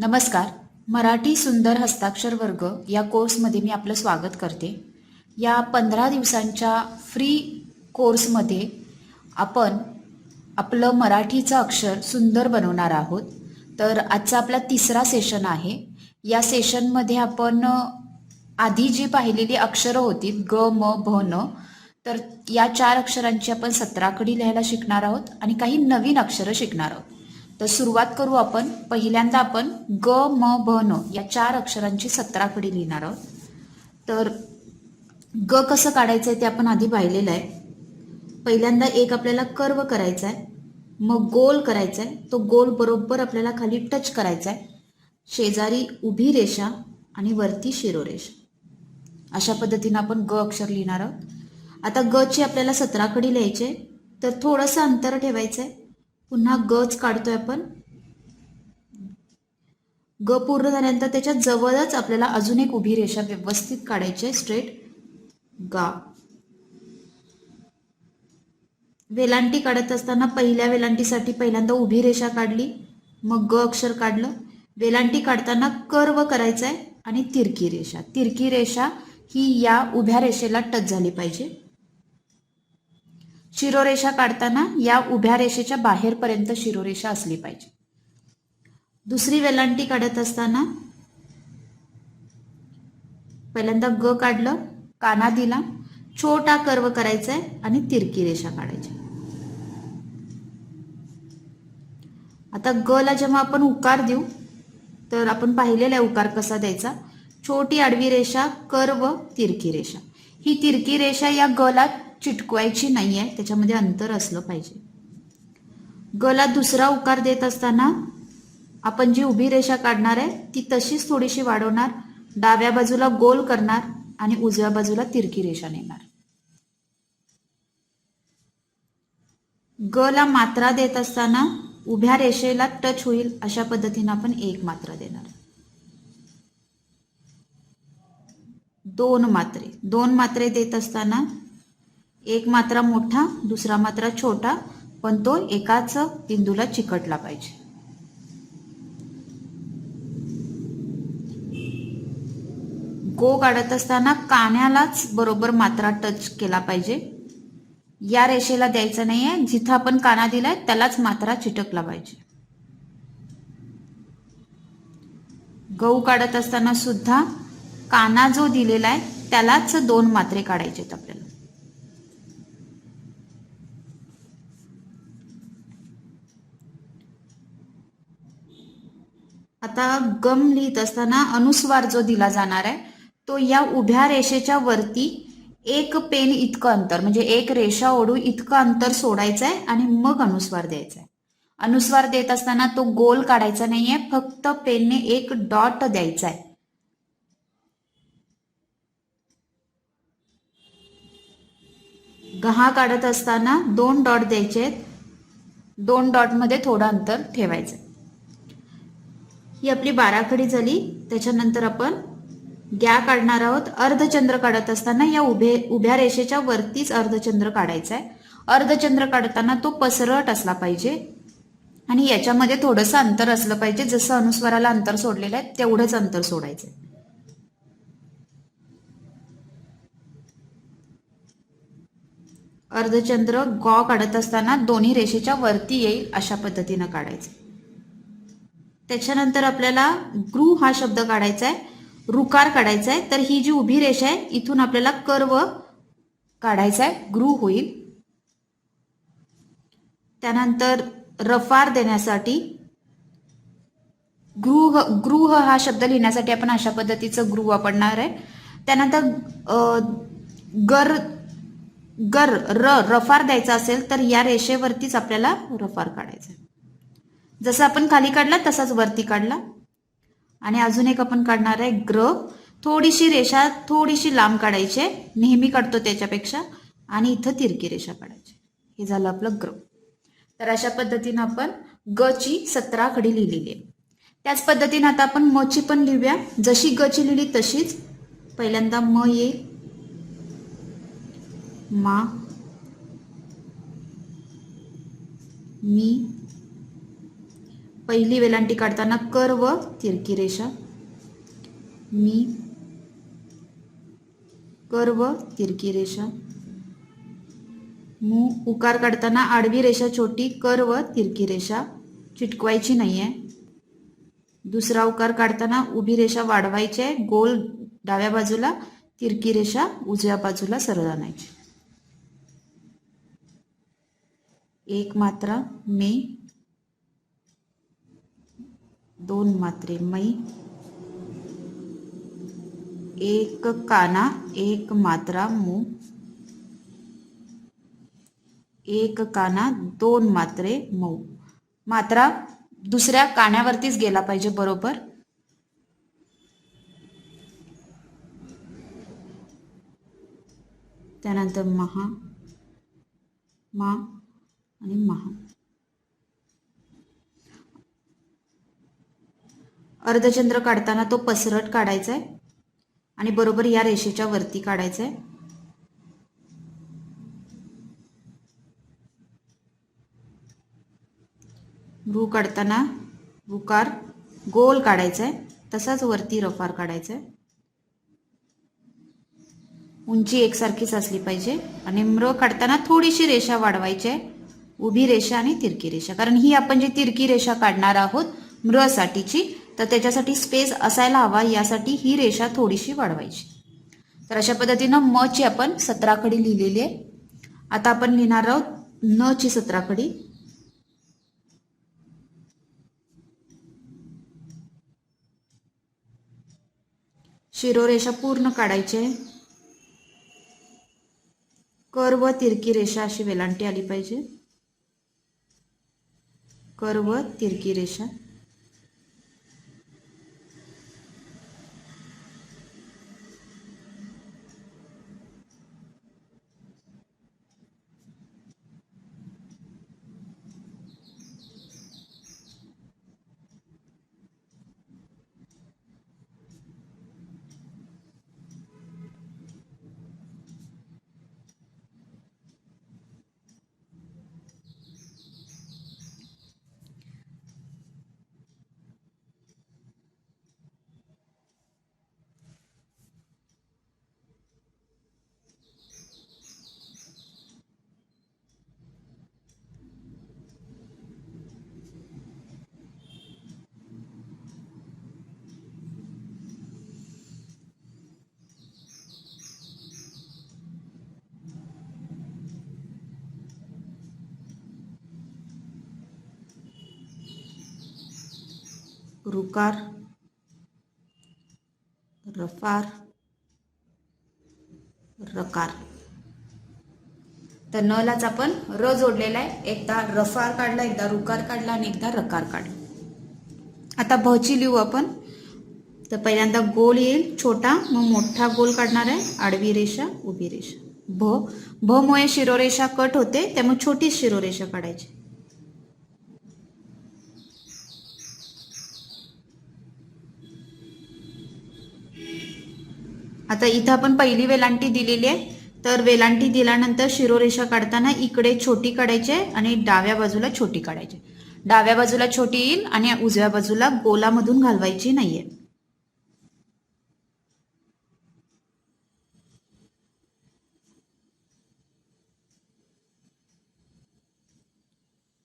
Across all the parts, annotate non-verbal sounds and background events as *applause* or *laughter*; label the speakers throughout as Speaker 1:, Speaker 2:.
Speaker 1: नमस्कार. मराठी सुंदर हस्ताक्षर वर्ग या कोर्समध्ये मी आपलं स्वागत करते. या पंधरा दिवसांच्या फ्री कोर्समध्ये आपण आपलं मराठीचं अक्षर सुंदर बनवणार आहोत. तर आजचा आपला तिसरा सेशन आहे. या सेशनमध्ये आपण आधी जी पाहिलेली अक्षरं होती ग म भ न तर या चार अक्षरांची आपण सतराकडी लिहायला शिकणार आहोत आणि काही नवीन अक्षरं शिकणार आहोत. तर सुरुवात करू आपण. पहिल्यांदा आपण ग म भ न या चार अक्षरांची सत्राकडे लिहिणार आहोत. तर ग कसं काढायचं आहे ते आपण आधी पाहिलेलं आहे. पहिल्यांदा एक आपल्याला कर्व करायचा आहे मग गोल करायचा आहे तो गोल बरोबर आपल्याला खाली टच करायचा आहे शेजारी उभी रेषा आणि वरती शिरोरेषा. अशा पद्धतीनं आपण ग अक्षर लिहिणार आहोत. आता ग ची आपल्याला सतराकडी लिहायचे तर थोडंसं अंतर ठेवायचं आहे पुन्हा गच काढतोय आपण. ग पूर्ण झाल्यानंतर त्याच्या जवळच आपल्याला अजून एक उभी रेषा व्यवस्थित काढायची आहे स्ट्रेट गा. वेलांटी काढत असताना पहिल्या वेलांटीसाठी पहिल्यांदा उभी रेषा काढली मग ग अक्षर काढलं. वेलांटी काढताना कर्व करायचा आहे आणि तिरकी रेषा. तिरकी रेषा ही या उभ्या रेषेला टच झाली पाहिजे. शिरोरेषा काढताना या उभ्या रेषेच्या बाहेरपर्यंत शिरोरेषा असली पाहिजे. दुसरी वेलांटी काढत असताना पहिल्यांदा ग काढलं काना दिला छोटा कर्व करायचा आहे आणि तिरकी रेषा काढायची. आता ग ला जेव्हा आपण उकार देऊ तर आपण पाहिलेला आहे उकार कसा द्यायचा? छोटी आडवी रेषा कर्व तिरकी रेषा. ही तिरकी रेषा या गला चिटकवायची नाही आहे त्याच्यामध्ये अंतर असलं पाहिजे. गला दुसरा उकार देत असताना आपण जी उभी रेषा काढणार आहे ती तशीच थोडीशी वाढवणार डाव्या बाजूला गोल करणार आणि उजव्या बाजूला तिरकी रेषा नेणार. ग ला मात्रा देत असताना उभ्या रेषेला टच होईल अशा पद्धतीनं आपण एक मात्रा देणार. दोन मात्रे. दोन मात्रे देत असताना एक मात्रा मोठा दुसरा मात्रा छोटा पण तो एकाच बिंदूला चिकटला पाहिजे. गो काढत असताना कान्यालाच बरोबर मात्रा टच केला पाहिजे. या रेषेला द्यायचं आहे जिथं आपण काना दिलाय त्यालाच मात्रा चिटकला पाहिजे. गहू काढत असताना सुद्धा काना जो दिलेला आहे त्यालाच दोन मात्रे काढायचे आहेत आपल्याला. आता गम लिहित असताना अनुस्वार जो दिला जाणार आहे तो या उभ्या रेषेच्या वरती एक पेन इतकं अंतर म्हणजे एक रेषा ओढू इतकं अंतर सोडायचं आहे आणि मग अनुस्वार द्यायचा आहे अनुस्वार देत असताना तो गोल काढायचा नाहीये फक्त पेनने एक डॉट द्यायचा आहे गहा काढत असताना दोन डॉट द्यायचे आहेत दोन डॉटमध्ये थोडं अंतर ठेवायचं ही आपली बाराखडी झाली. त्याच्यानंतर आपण गॅ काढणार आहोत. अर्धचंद्र काढत असताना या उभे उभ्या रेषेच्या वरतीच अर्धचंद्र काढायचा आहे. अर्धचंद्र काढताना तो पसरट असला पाहिजे. आणि याच्यामध्ये थोडंसं अंतर असलं पाहिजे. जसं अनुस्वाराला अंतर सोडलेलं आहे तेवढंच अंतर सोडायचं आहे. अर्धचंद्र गॉ काढत असताना दोन्ही रेषेच्या वरती येईल अशा पद्धतीनं काढायचं. त्याच्यानंतर आपल्याला गृह हा शब्द काढायचा आहे रुकार काढायचा आहे. तर ही जी उभी रेषा आहे इथून आपल्याला कर्व काढायचा आहे गृह होईल. त्यानंतर रफार देण्यासाठी गृह गृह हा शब्द लिहिण्यासाठी आपण अशा पद्धतीचं गृह वापरणार आहे. त्यानंतर गर गर र रफार द्यायचा असेल तर या रेषेवरतीच आपल्याला रफार काढायचा आहे. जसं आपण खाली काढला तसाच वरती काढला. आणि अजून एक आपण काढणार आहे ग्र. थोडीशी रेषा थोडीशी लांब काढायची आहे. नेहमी काढतो त्याच्यापेक्षा. आणि इथं तिरकी रेषा काढायची हे झालं आपलं ग्र. तर अशा पद्धतीनं आपण ग ची सतरा खडी लिहिलेली आहे. त्याच पद्धतीनं आता आपण म ची पण लिहूया. जशी ग ची लिहिली तशीच पहिल्यांदा म येईल मा. मी. पहिली वेलांटी काढताना कर व तिरकी रेषा. मी कर व तिरकी रेषा. मू उकार काढताना आडवी रेषा छोटी कर व तिरकी रेषा. चिटकवायची नाहीये. दुसरा उकार काढताना उभी रेषा वाढवायची आहे. गोल डाव्या बाजूला तिरकी रेषा उजव्या बाजूला सरळ आणायची. एक मात्रा मे दोन मात्रे मै एक काना एक मात्रा मू. एक काना दोन मात्रे मऊ. मात्रा दुसऱ्या काण्यावरतीच गेला पाहिजे बरोबर? त्यानंतर महा मा आणि महा. अर्धचंद्र काढताना तो पसरट काढायचा आहे आणि बरोबर या रेषेच्या वरती काढायचा आहे भू काढताना भूकार गोल काढायचा आहे तसाच वरती रफार काढायचा आहे उंची एकसारखीच असली पाहिजे आणि म्र काढताना थोडीशी रेषा वाढवायची आहे उभी रेषा आणि तिरकी रेषा. कारण ही आपण जी तिरकी रेषा काढणार आहोत म्रसाठीची तर त्याच्यासाठी स्पेस असायला हवा यासाठी ही रेषा थोडीशी वाढवायची. तर अशा पद्धतीनं म ची आपण सतरा खडी लिहिलेली आहे. आता आपण लिहिणार आहोत न ची सतरा खडी. शिरोरेषा पूर्ण काढायची आहे. कर व तिरकी रेषा अशी वेलांटी आली पाहिजे. कर व तिरकी रेषा. रुकार रफार रकार. तर नलाच आपण र जोडलेला आहे. एकदा रफार काढला एकदा रुकार काढला आणि एकदा रकार काढला. आता भची लिहू आपण. तर पहिल्यांदा गोल येईल छोटा मग मोठा गोल काढणार आहे. आडवी रेषा उभी रेषा. भ. भमुळे शिरोरेषा कट होते त्यामुळे छोटी शिरोरेषा काढायची. आता इथं आपण पहिली वेलांटी दिलेली आहे. तर वेलांटी दिल्यानंतर शिरोरेषा काढताना इकडे छोटी काढायची आहे आणि डाव्या बाजूला छोटी काढायची डाव्या बाजूला छोटी येईल आणि उजव्या बाजूला गोलामधून घालवायची नाहीये.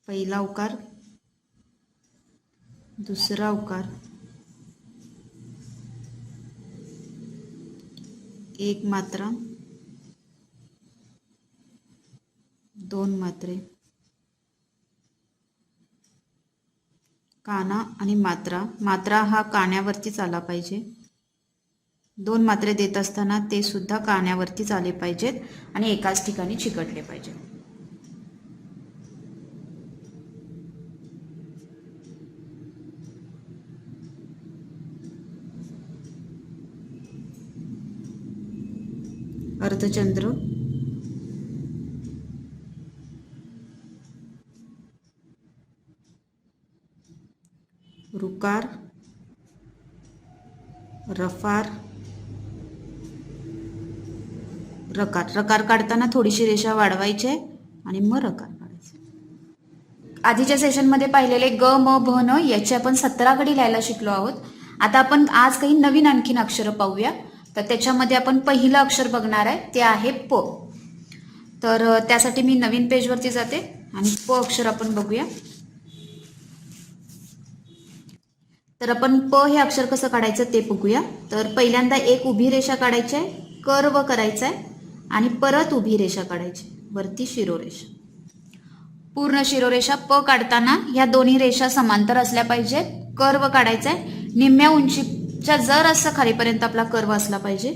Speaker 1: पहिला उकार दुसरा उकार. एक मात्रा. दोन मात्रे. काना आणि मात्रा. मात्रा हा काण्यावरतीच आला पाहिजे. दोन मात्रे देत असताना ते सुद्धा काण्यावरतीच आले पाहिजेत आणि एकाच ठिकाणी चिकटले पाहिजेत. अर्धचंद्र रुकार. रफार. रकार. रकार काढताना थोडीशी रेषा वाढवायची आणि मग रकार काढायचे. आधीच्या सेशनमध्ये पाहिलेले ग म भ न याची आपण सतरा घडी लिहायला शिकलो आहोत. आता आपण आज काही नवीन आणखीन अक्षरं पाहूया. तर त्याच्यामध्ये आपण पहिलं अक्षर बघणार आहे ते आहे प. तर त्यासाठी मी नवीन पेजवरती जाते आणि प अक्षर आपण बघूया. तर आपण प हे अक्षर कसं काढायचं ते बघूया. तर पहिल्यांदा एक उभी रेषा काढायची आहे कर्व करायचा आहे आणि परत उभी रेषा काढायची वरती शिरोरेषा. पूर्ण शिरोरेषा प काढताना ह्या दोन्ही रेषा समांतर असल्या पाहिजेत कर्व काढायचा आहे निम्म्या उंची च्या जर असं खालीपर्यंत आपला कर्व असला पाहिजे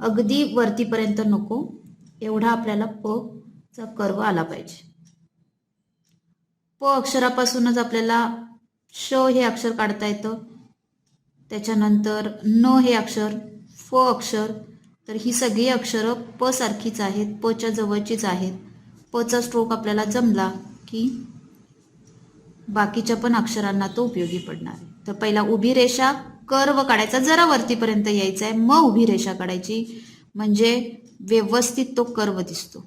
Speaker 1: अगदी वरतीपर्यंत नको एवढा आपल्याला प चा कर्व आला पाहिजे. प अक्षरापासूनच आपल्याला श हे अक्षर काढता येतं. त्याच्यानंतर न हे अक्षर फ अक्षर तर ही सगळी अक्षरं प सारखीच आहेत पच्या जवळचीच आहेत. पचा स्ट्रोक आपल्याला जमला की बाकीच्या पण अक्षरांना तो उपयोगी पडणार. तर पहिला उभी रेषा कर्व काढायचा जरा वरतीपर्यंत यायचा आहे. मग उभी रेषा काढायची. म्हणजे व्यवस्थित तो कर्व दिसतो.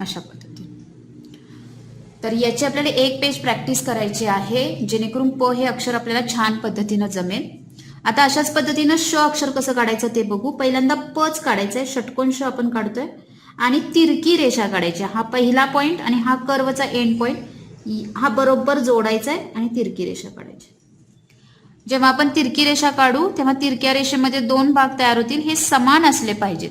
Speaker 1: अशा पद्धतीने. तर याची आपल्याला एक पेज प्रॅक्टिस करायची आहे. जेणेकरून प हे अक्षर आपल्याला छान पद्धतीनं जमेल. आता अशाच पद्धतीनं श अक्षर कसं काढायचं ते बघू. पहिल्यांदा पच काढायचं आहे षटकोन श आपण काढतोय. आणि तिरकी रेषा काढायची. हा पहिला पॉइंट आणि हा कर्वचा एंड पॉइंट हा बरोबर जोडायचा आहे आणि तिरकी रेषा काढायची. जेव्हा आपण तिरकी रेषा काढू तेव्हा तिरक्या रेषेमध्ये दोन भाग तयार होतील. हे समान असले पाहिजेत.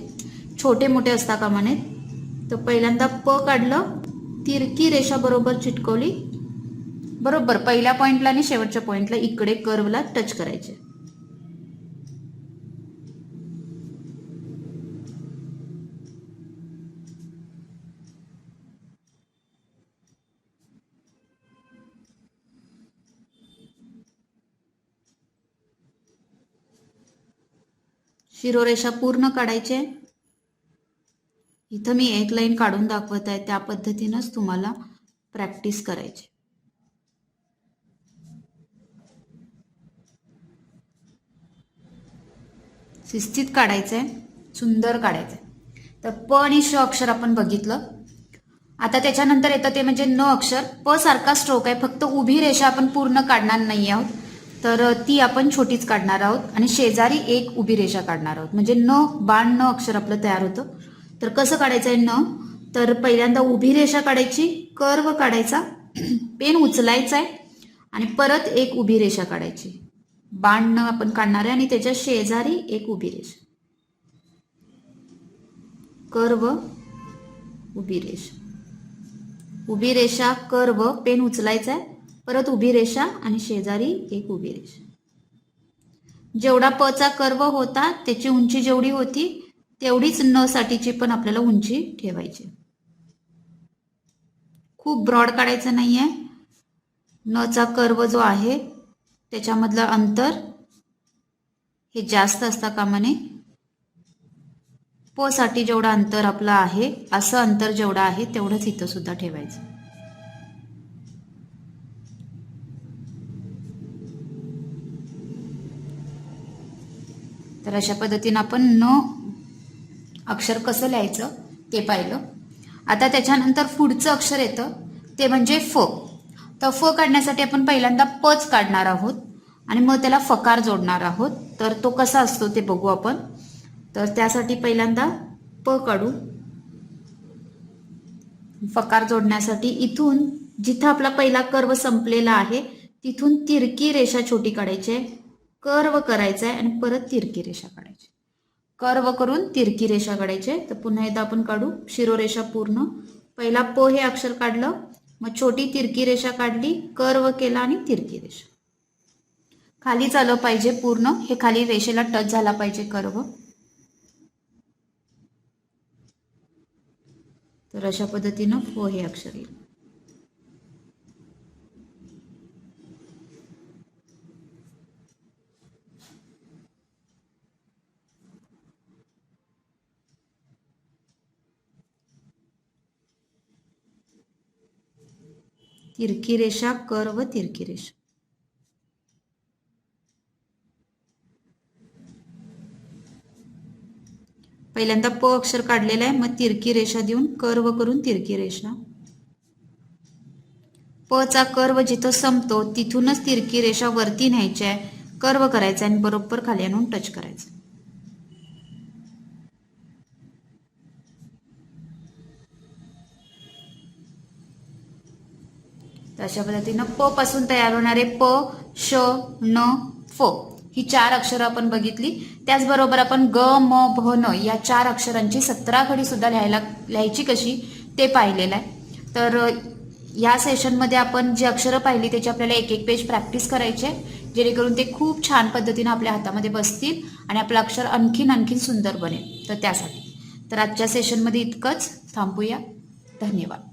Speaker 1: छोटे मोठे असता कामा नयेत तर पहिल्यांदा प काढलं तिरकी रेषा बरोबर चिटकवली. बरोबर पहिल्या पॉइंटला आणि शेवटच्या पॉइंटला इकडे कर्वला टच करायचे. शिरोरेषा पूर्ण काढायचे? इथं मी एक लाईन काढून दाखवत आहे. त्या पद्धतीनंच तुम्हाला प्रॅक्टिस करायची. शिस्तीत काढायचंय सुंदर काढायचंय. तर प आणि श अक्षर आपण बघितलं. आता त्याच्यानंतर येतं ते म्हणजे न अक्षर. प सारखा स्ट्रोक आहे. फक्त उभी रेषा आपण पूर्ण काढणार नाही आहोत. तर ती आपण छोटीच काढणार आहोत आणि शेजारी एक उभी रेषा काढणार आहोत. म्हणजे न बाण न अक्षर आपलं तयार होतं. तर कसं काढायचं आहे न? तर पहिल्यांदा उभी रेषा काढायची कर्व काढायचा *clears throat* पेन उचलायचा आहे आणि परत एक उभी रेषा काढायची. बाण न आपण काढणार आहे आणि त्याच्या शेजारी एक उभी रेषा. कर्व उभी रेषा. उभी रेषा कर्व पेन उचलायचा आहे. परत उभी रेषा आणि शेजारी एक उभी रेषा. जेवढा प चा कर्व होता त्याची उंची जेवढी होती तेवढीच न साठीची पण आपल्याला उंची ठेवायची. खूप ब्रॉड काढायचं नाहीये. चा कर्व जो आहे त्याच्यामधलं अंतर हे जास्त असता कामा नये प साठी जेवढं अंतर आपलं आहे असं अंतर जेवढं आहे तेवढंच इथं सुद्धा ठेवायचं. तर अशा पद्धतीनं आपण न अक्षर कसं लिहायचं ते पाहिलं. आता त्याच्यानंतर पुढचं अक्षर येतं. ते म्हणजे फ. तर फ काढण्यासाठी आपण पहिल्यांदा पच काढणार आहोत आणि मग त्याला फकार जोडणार आहोत. तर तो कसा असतो ते बघू आपण. तर त्यासाठी पहिल्यांदा प काढू. फकार जोडण्यासाठी इथून जिथं आपला पहिला कर्व संपलेला आहे तिथून तिरकी रेषा छोटी काढायची आहे. कर्व करायचा आहे आणि परत तिरकी रेषा काढायची. कर्व करून तिरकी रेषा काढायची. आहे तर पुन्हा एकदा आपण काढू. शिरोरेषा पूर्ण. पहिला प हे अक्षर काढलं. मग छोटी तिरकी रेषा काढली. कर्व केला आणि तिरकी रेषा. खाली आलं पाहिजे पूर्ण. हे खाली रेषेला टच झाला पाहिजे कर्व. तर अशा पद्धतीनं फ हे अक्षर येईल. तिरकी रेषा कर्व तिरकी रेषा पहिल्यांदा प अक्षर काढलेला आहे मग तिरकी रेषा देऊन कर्व करून तिरकी रेषा प चा कर्व जिथं संपतो तिथूनच तिरकी रेषा वरती न्यायची आहे. कर्व करायचा आणि बरोबर खाली आणून टच करायचं. तर अशा पद्धतीनं प पासून तयार होणारे प श न फ. ही चार अक्षरं आपण बघितली. त्याचबरोबर आपण ग म भ न या चार अक्षरांची सतरा खडी सुद्धा लिहायला लिहायची कशी? ते पाहिलेलं आहे. तर या सेशनमध्ये आपण जी अक्षरं पाहिली त्याची आपल्याला एक एक पेज प्रॅक्टिस करायची आहे. जेणेकरून ते खूप छान पद्धतीनं आपल्या हातामध्ये बसतील आणि आपलं अक्षर आणखीन आणखीन सुंदर बनेल. तर त्यासाठी. तर आजच्या सेशनमध्ये इतकंच. थांबूया. धन्यवाद.